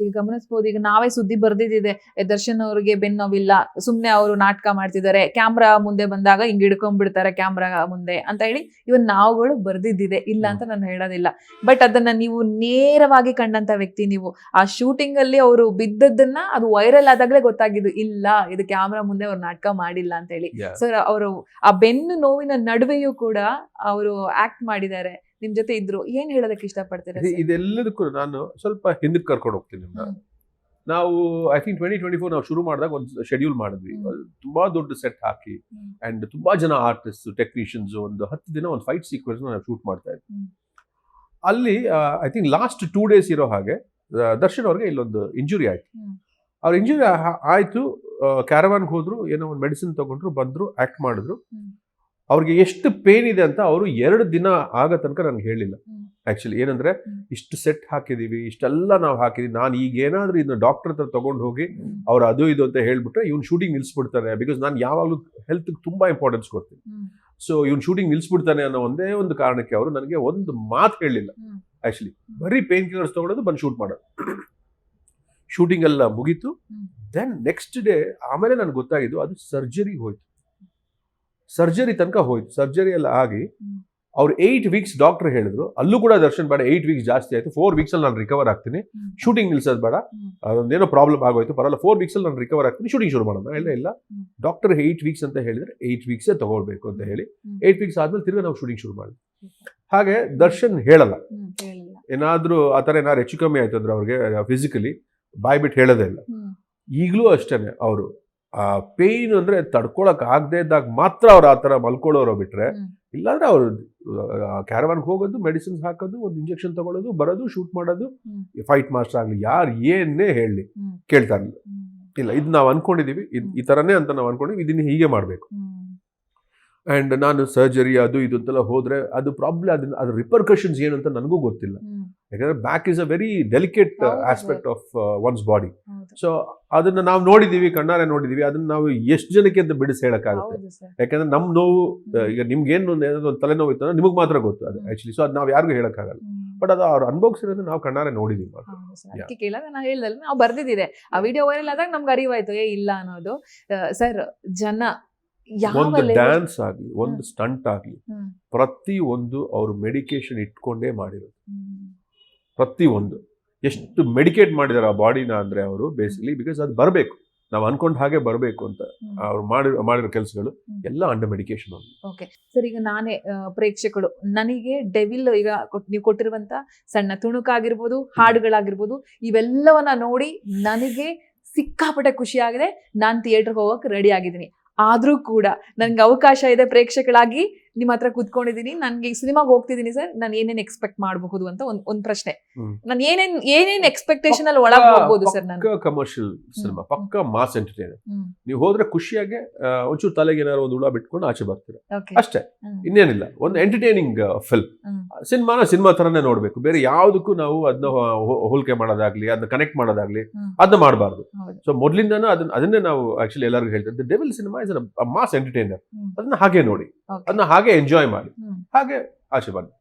ಈಗ ಗಮನಿಸಬಹುದು ಈಗ ನಾವೇ ಸುದ್ದಿ ಬರ್ದಿದ್ದಿದೆ ದರ್ಶನ್ ಅವ್ರಿಗೆ ಬೆನ್ನೋವಿಲ್ಲ ಸುಮ್ನೆ ಅವರು ನಾಟಕ ಮಾಡ್ತಿದ್ದಾರೆ ಕ್ಯಾಮ್ರಾ ಮುಂದೆ ಬಂದಾಗ ಹಿಂಗ್ ಹಿಡ್ಕೊಂಡ್ಬಿಡ್ತಾರೆ ಕ್ಯಾಮ್ರಾ ಮುಂದೆ ಅಂತ ಹೇಳಿ ಇವನ್ ನಾವುಗಳು ಬರ್ದಿದ್ದಿದೆ ಇಲ್ಲ ಅಂತ ನಾನು ಹೇಳೋದಿಲ್ಲ. ಬಟ್ ಅದನ್ನ ನೀವು ನೇರವಾಗಿ ಕಂಡಂತ ವ್ಯಕ್ತಿ ನೀವು. ಆ ಶೂಟಿಂಗ್ ಅಲ್ಲಿ ಅವರು ಬಿದ್ದದ್ದನ್ನ ಅದು ವೈರಲ್ ಆದಾಗ್ಲೇ ಗೊತ್ತಾಗಿದ್ದು ಇಲ್ಲ ಇದು ಕ್ಯಾಮ್ರಾ ಮುಂದೆ ಅವ್ರು ನಾಟಕ ಮಾಡಿಲ್ಲ ಅಂತ ಹೇಳಿ. ಸರ್ ಸೊ ಅವರು ಆ ಬೆನ್ನು ನೋವಿನ ನಡುವೆಯೂ ಕೂಡ ಅವರು ಆಕ್ಟ್ ಮಾಡಿದ್ದಾರೆ. ನಿಮ್ ಜೊತೆ ಇದ್ರು ಏನ್ ಹೇಳೋದಕ್ಕೆ ಇಷ್ಟಪಡ್ತೀರಾ ಇದು- ಇದೆಲ್ಲದಕ್ಕೂ ನಾನು ಸ್ವಲ್ಪ ಹಿಂದಕ್ಕೆ ಕರ್ಕೊಂಡು ಹೋಗ್ತೀನಿ ನಿಮ್ನ. ನಾವು I think twenty twenty four ನಾವು ಶುರು ಮಾಡಿದಾಗ ಒಂದು ಶೆಡ್ಯೂಲ್ ಮಾಡಿದ್ವಿ. ತುಂಬಾ ದೊಡ್ಡ ಸೆಟ್ ಹಾಕಿ. ಅಂಡ್ ತುಂಬಾ ಜನ ಆರ್ಟಿಸ್ಟ್ ಟೆಕ್ನಿಷಿಯನ್ಸ್ ಒಂದು ಹತ್ತು ದಿನ ಒಂದು ಫೈಟ್ ಸೀಕ್ವೆನ್ಸ್ ನಾವು ಶೂಟ್ ಮಾಡ್ತಾ ಇದ್ವಿ. ಅಲ್ಲಿ I think last two days ಇರೋ ಹಾಗೆ ದರ್ಶನ್ ಅವ್ರಿಗೆ ಇಲ್ಲೊಂದು ಇಂಜುರಿ ಆಯ್ತು. ಅವ್ರ ಇಂಜುರಿ ಆಯ್ತು ಕ್ಯಾರವಾನ್ಗೆ ಹೋದ್ರು ಏನೋ ಒಂದು ಮೆಡಿಸಿನ್ ತಗೊಂಡ್ರು ಬಂದ್ರು ಆಕ್ಟ್ ಮಾಡಿದ್ರು. ಅವ್ರಿಗೆ ಎಷ್ಟು ಪೇನ್ ಇದೆ ಅಂತ ಅವರು ಎರಡು ದಿನ ಆಗ ತನಕ ನನಗೆ ಹೇಳಿಲ್ಲ. ಆ್ಯಕ್ಚುಲಿ ಏನಂದರೆ. ಇಷ್ಟು ಸೆಟ್ ಹಾಕಿದೀವಿ ಇಷ್ಟೆಲ್ಲ ನಾವು ಹಾಕಿದೀವಿ. ನಾನು ಈಗ ಏನಾದರೂ ಇದನ್ನ ಡಾಕ್ಟರ್ ಹತ್ರ ತಗೊಂಡು ಹೋಗಿ ಅವ್ರು ಅದು ಇದು ಅಂತ ಹೇಳಿಬಿಟ್ರೆ ಇವ್ನು ಶೂಟಿಂಗ್ ನಿಲ್ಲಿಸ್ಬಿಡ್ತಾನೆ ಬಿಕಾಸ್ ನಾನು ಯಾವಾಗಲೂ ಹೆಲ್ತ್ ತುಂಬಾ ಇಂಪಾರ್ಟೆನ್ಸ್ ಕೊಡ್ತೀನಿ. ಸೊ ಇವ್ನು ಶೂಟಿಂಗ್ ನಿಲ್ಸ್ಬಿಡ್ತಾನೆ ಅನ್ನೋ ಒಂದೇ ಒಂದು ಕಾರಣಕ್ಕೆ ಅವರು ನನಗೆ ಒಂದು ಮಾತು ಹೇಳಿಲ್ಲ. ಆ್ಯಕ್ಚುಲಿ ಬರೀ ಪೇನ್ ಕಿಲ್ಲರ್ಸ್ ತೊಗೊಳೋದು ಬಂದು ಶೂಟ್ ಮಾಡೋದು. ಶೂಟಿಂಗ್ ಎಲ್ಲ ಮುಗೀತು. ದೆನ್ ನೆಕ್ಸ್ಟ್ ಡೇ ಆಮೇಲೆ ನನಗೆ ಗೊತ್ತಾಗಿದ್ದು ಅದು ಸರ್ಜರಿ ಹೋಯ್ತು. ಸರ್ಜರಿ ತನಕ ಹೋಯ್ತು. ಸರ್ಜರಿ ಎಲ್ಲ ಆಗಿ. ಅವ್ರು ಏಯ್ಟ್ ವೀಕ್ಸ್ ಡಾಕ್ಟರ್ ಹೇಳಿದ್ರು. ಅಲ್ಲೂ ಕೂಡ ದರ್ಶನ್ ಬೇಡ ಏಯ್ಟ್ ವೀಕ್ಸ್ ಜಾಸ್ತಿ ಆಯ್ತು. ಫೋರ್ ವೀಕ್ಸ್ ಅಲ್ಲಿ ನಾನು ರಿಕವರ್ ಆಗ್ತೀನಿ. ಶೂಟಿಂಗ್ ನಿಲ್ಸೋದು ಬೇಡ. ಅದೊಂದೇನೋ ಪ್ರಾಬ್ಲಮ್ ಆಗೋಯ್ತು. ಪರಲ್ಲ ಫೋರ್ ವೀಕ್ಸ್ ಅಲ್ಲಿ ನಾನು ರಿಕವರ್ ಆಗ್ತೀನಿ. ಶೂಟಿಂಗ್ ಶುರು ಮಾಡೋಣ. ಇಲ್ಲ ಇಲ್ಲ. ಡಾಕ್ಟರ್ ಏಯ್ಟ್ ವೀಕ್ಸ್ ಅಂತ ಹೇಳಿದ್ರೆ ಏಯ್ಟ್ ವೀಕ್ಸೇ ತಗೊಳ್ಬೇಕು ಅಂತ ಹೇಳಿ. ಏಯ್ಟ್ ವೀಕ್ಸ್ ಆದ್ಮೇಲೆ ತಿರ್ಗಿ ನಾವು ಶೂಟಿಂಗ್ ಶುರು ಮಾಡಿದ್ವಿ ಹಾಗೆ ದರ್ಶನ್ ಹೇಳಲ್ಲ. ಏನಾದರೂ ಆ ಥರ ಏನಾದ್ರು ಹೆಚ್ಚು ಕಮ್ಮಿ ಆಯ್ತು ಅಂದ್ರೆ ಅವ್ರಿಗೆ ಫಿಸಿಕಲಿ ಬಾಯ್ ಬಿಟ್ಟು ಹೇಳೋದೇ ಇಲ್ಲ. ಈಗಲೂ ಅಷ್ಟೇನೆ ಅವರು. ಆ ಪೇಯ್ನ್ ಅಂದ್ರೆ ತಡ್ಕೊಳಕ್ ಆಗದೆ ಇದ್ದಾಗ ಮಾತ್ರ ಅವ್ರು ಆ ಥರ ಮಲ್ಕೊಳ್ಳೋರು ಬಿಟ್ರೆ. ಇಲ್ಲಾಂದ್ರೆ ಅವರು ಕ್ಯಾರವಾನ್ಗೆ ಹೋಗೋದು ಮೆಡಿಸಿನ್ಸ್ ಹಾಕೋದು ಒಂದು ಇಂಜೆಕ್ಷನ್ ತಗೊಳ್ಳೋದು ಬರೋದು ಶೂಟ್ ಮಾಡೋದು. ಫೈಟ್ ಮಾಸ್ಟರ್ ಆಗಲಿ ಯಾರು ಏನೇ ಹೇಳಲಿ. ಕೇಳ್ತಾ ಇರಲಿಲ್ಲ ಇಲ್ಲ ಇದು ನಾವು ಅನ್ಕೊಂಡಿದೀವಿ ಇದು ಈ ಥರನೇ ಅಂತ ನಾವು ಅನ್ಕೊಂಡಿವಿ ಇದನ್ನ ಹೀಗೆ ಮಾಡಬೇಕು. ಆ್ಯಂಡ್ ನಾನು ಸರ್ಜರಿ ಅದು ಇದು ಅಂತೆಲ್ಲ ಹೋದ್ರೆ ಅದು ಪ್ರಾಬ್ಲಮ್ ಅದನ್ನ ಅದ್ರ ರಿಪರ್ಕಷನ್ಸ್ ಏನು ಅಂತ ನನಗೂ ಗೊತ್ತಿಲ್ಲ. ಯಾಕಂದ್ರೆ back is a very delicate aspect of one's body. So ಅದನ್ನ ನಾವು ನೋಡಿದೀವಿ ಕಣ್ಣಾರೆ ನೋಡಿದೀವಿ ಅದನ್ನ ನಾವು ಎಷ್ಟು ಜನಕ್ಕೆ ಅಂತ ಬಿಡಿಸಿ ಹೇಳಕ್ಕಾಗುತ್ತೆ. ಯಾಕಂದ್ರೆ ನಮ್ಮ ನೋವು ಈಗ ನಿಮ್ಗೇನು ಏನಾದ್ರು ಒಂದು ತಲೆನೋವು ಇತ್ತು ಅಂದ್ರೆ ನಿಮಗೆ ಮಾತ್ರ ಗೊತ್ತು ಅದು ಆಕ್ಚುಲಿ ಸೊ ಅದು ನಾವು ಯಾರಿಗೂ ಹೇಳಕ್ಕಾಗಲ್ಲ. ಬಟ್ ಅದು ಅವ್ರು ಅನುಭವಿಸಿರೋದು ನಾವು ಕಣ್ಣಾರೆ ನೋಡಿದೀವಿ ಅದಕ್ಕೆ ಕೇಳಿದಾಗ ನಾನು ಹೇಳ್ದಲ್ಲ ನಾವು ಬರ್ದಿದ್ದಿದೆ ಆ ವಿಡಿಯೋ ವೈರಲ್ ಆದಾಗ ನಮ್ಗೆ ಅರಿವಾಯ್ತು ಏ ಇಲ್ಲ ಅನ್ನೋದು. ಸರ್ ಜನ ಒಂದು ಡ್ಯಾನ್ಸ್ ಆಗಲಿ ಒಂದು ಸ್ಟಂಟ್ ಆಗಲಿ. ಪ್ರತಿ ಒಂದು ಅವರು ಮೆಡಿಕೇಶನ್ ಇಟ್ಕೊಂಡೇ ಮಾಡಿರೋದು. ಹ್ಮ್. ಪ್ರತಿ ಒಂದು ಎಷ್ಟು ಮೆಡಿಕೇಟ್ ಮಾಡಿದ್ದಾರೆ ಆ ಬಾಡಿನ ಅಂದರೆ ಅವರು ಬೇಸಿಕಲಿ ಬಿಕಾಸ್ ಅದು ಬರಬೇಕು. ನಾವು ಅನ್ಕೊಂಡ್ ಹಾಗೆ ಬರಬೇಕು ಅಂತ. ಅವ್ರು ಮಾಡಿ ಮಾಡಿರೋ ಕೆಲಸಗಳು. ಎಲ್ಲ ಅಂಡರ್ ಮೆಡಿಕೇಶನ್ ಓಕೆ ಸರ್ ಈಗ ನಾನೇ ಪ್ರೇಕ್ಷಕರು ನನಗೆ ಡೆವಿಲ್ ಈಗ ನೀವು ಕೊಟ್ಟಿರುವಂತ ಸಣ್ಣ ತುಣುಕಾಗಿರ್ಬೋದು ಹಾಡುಗಳಾಗಿರ್ಬೋದು ಇವೆಲ್ಲವನ್ನ ನೋಡಿ ನನಗೆ ಸಿಕ್ಕಾಪಟ್ಟೆ ಖುಷಿ ಆಗಿದೆ. ನಾನು ಥಿಯೇಟರ್ಗೆ ಹೋಗಕ್ಕೆ ರೆಡಿ ಆಗಿದ್ದೀನಿ. ಆದರೂ ಕೂಡ ನನಗೆ ಅವಕಾಶ ಇದೆ ಪ್ರೇಕ್ಷಕಳಾಗಿ. ನಿಮ್ಮ ಹತ್ರ ಕೂತ್ಕೊಂಡಿದ್ದೀನಿ ನನ್ಗೆ ಈ ಸಿನಿಮಾಗೆ ಹೋಗ್ತಿದ್ದೀನಿ ಸರ್ ನಾನು ಏನೇನ್ ಎಕ್ಸ್ಪೆಕ್ಟ್ ಮಾಡಬಹುದು ಅಂತ ಒಂದ್ ಒಂದ್ ಪ್ರಶ್ನೆ. ನಾನು ಏನೇನ್ ಏನೇನ್ ಎಕ್ಸ್ಪೆಕ್ಟೇಷನ್ ಅಲ್ಲಿ ಒಳಗೆ ಹೋಗ್ಬೋದು ಸರ್ ನಾನು? ಕಮರ್ಷಿಯಲ್ ಸಿನಿಮಾ ಪಕ್ಕ ಮಾಸ್ ಎಂಟರ್ಟೈನರ್. ನೀವು ಹೋದ್ರೆ ಖುಷಿಯಾಗಿ ಒಂಚೂರು ತಲೆಗೆ ಏನಾದ್ರು ಒಂದು ಹುಳ ಬಿಟ್ಕೊಂಡು ಆಚೆ ಬರ್ತೀರಾ? ಅಷ್ಟೇ. ಇನ್ನೇನಿಲ್ಲ. ಒಂದು ಎಂಟರ್ಟೈನಿಂಗ್ ಫಿಲ್ಮ್. ಸಿನಿಮಾನ ಸಿನಿಮಾ ತರನೇ ನೋಡ್ಬೇಕು. ಬೇರೆ ಯಾವುದಕ್ಕೂ ನಾವು ಅದನ್ನ ಹೋಲಿಕೆ ಮಾಡೋದಾಗ್ಲಿ ಅದನ್ನ ಕನೆಕ್ಟ್ ಮಾಡೋದಾಗ್ಲಿ. ಅದನ್ನ ಮಾಡಬಾರ್ದು. ಸೊ ಮೊದ್ಲಿಂದನೂ ಅದನ್ನ ಅದನ್ನೇ ನಾವು ಆಕ್ಚುಲಿ ಎಲ್ಲರಿಗೂ ಹೇಳ್ತೀವಿ. Devil cinema is mass entertainer ಅದನ್ನ ಹಾಗೆ ನೋಡಿ. ಅದನ್ನ ಹಾಗೆ ಎಂಜಾಯ್ ಮಾಡಿ. ಹಾಗೆ ಆಚೆ ಬನ್ನಿ